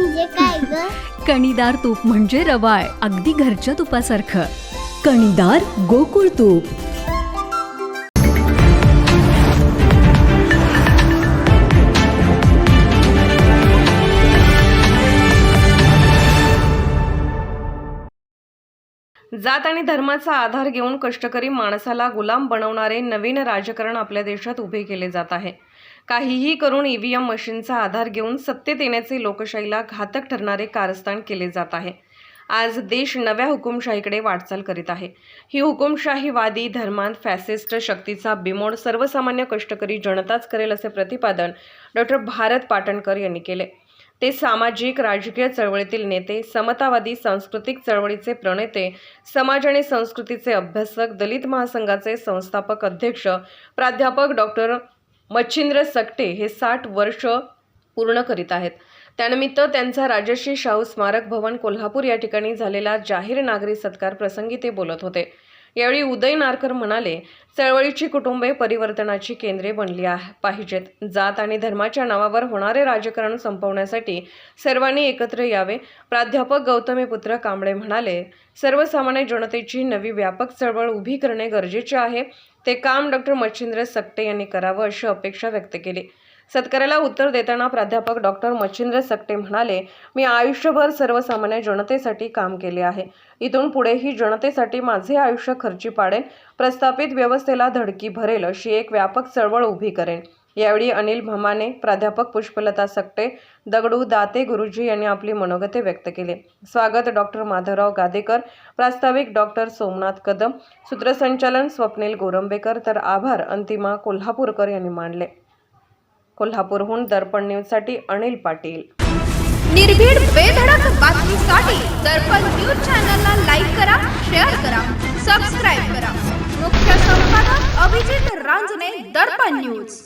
म्हणजे काय ग? कणीदार तूप म्हणजे रवाळ अगदी घरच्या तुपासारखं. कणीदार गोकुळ तूप. जात आणि धर्माचा आधार घेऊन कष्टकरी माणसाला गुलाम बनवणारे नवीन राजकारण आपल्या देशात उभे केले जात आहे. काहीही करून ईव्हीएम मशीनचा आधार घेऊन सत्तेत येण्याचे लोकशाहीला घातक ठरणारे कारस्थान केले जात आहे. आज देश नव्या हुकुमशाहीकडे वाटचाल करीत आहे. ही हुकुमशाहीवादी धर्मांत फॅसिस्ट शक्तीचा बिमोड सर्वसामान्य कष्टकरी जनताच करेल असे प्रतिपादन डॉक्टर भारत पाटणकर यांनी केले. ते सामाजिक राजकीय चळवळीतील नेते समतावादी सांस्कृतिक चळवळीचे प्रणेते समाज आणि संस्कृतीचे अभ्यासक दलित महासंघाचे संस्थापक अध्यक्ष प्राध्यापक डॉक्टर मच्छिंद्र सकटे हे साठ वर्ष पूर्ण करीत आहेत. त्यानिमित्त त्यांचा राजश्री शाहू स्मारक भवन कोल्हापूर या ठिकाणी झालेला जाहीर नागरी सत्कार प्रसंगी ते बोलत होते. यावेळी उदय नारकर म्हणाले चळवळीची कुटुंबे परिवर्तनाची केंद्रे बनली पाहिजेत. जात आणि धर्माच्या नावावर होणारे राजकारण संपवण्यासाठी सर्वांनी एकत्र यावे. प्राध्यापक गौतमीपुत्र कांबळे म्हणाले सर्वसामान्य जनतेची नवी व्यापक चळवळ उभी करणे गरजेचे आहे. ते काम डॉक्टर मच्छिंद्र सकटे यांनी करावं अशी अपेक्षा व्यक्त केली. सत्काराला उत्तर देताना प्राध्यापक डॉक्टर मच्छिंद्र सकटे म्हणाले मी आयुष्यभर सर्वसामान्य जनतेसाठी काम केले आहे. इथून पुढेही जनतेसाठी माझे आयुष्य खर्ची पाडेन. प्रस्थापित व्यवस्थेला धडकी भरेल अशी एक व्यापक चळवळ उभी करेन. यावेळी अनिल भमाने प्राध्यापक पुष्पलता सकटे दगडू दाते गुरुजी यांनी आपली मनोगते व्यक्त केले. स्वागत डॉक्टर माधवराव गादेकर प्रास्ताविक डॉक्टर सोमनाथ कदम सूत्रसंचालन स्वप्नील गोरंबेकर तर आभार अंतिमा कोल्हापूरकर यांनी मानले कोल्हापूरहून दर्पण न्यूजसाठी अनिल पाटील. निर्भीड बेधडक बातमीसाठी दर्पण न्यूज चॅनलला लाईक करा शेअर करा सबस्क्राईब करा. मुख्य संपादक अभिजित रांजणे दर्पण न्यूज.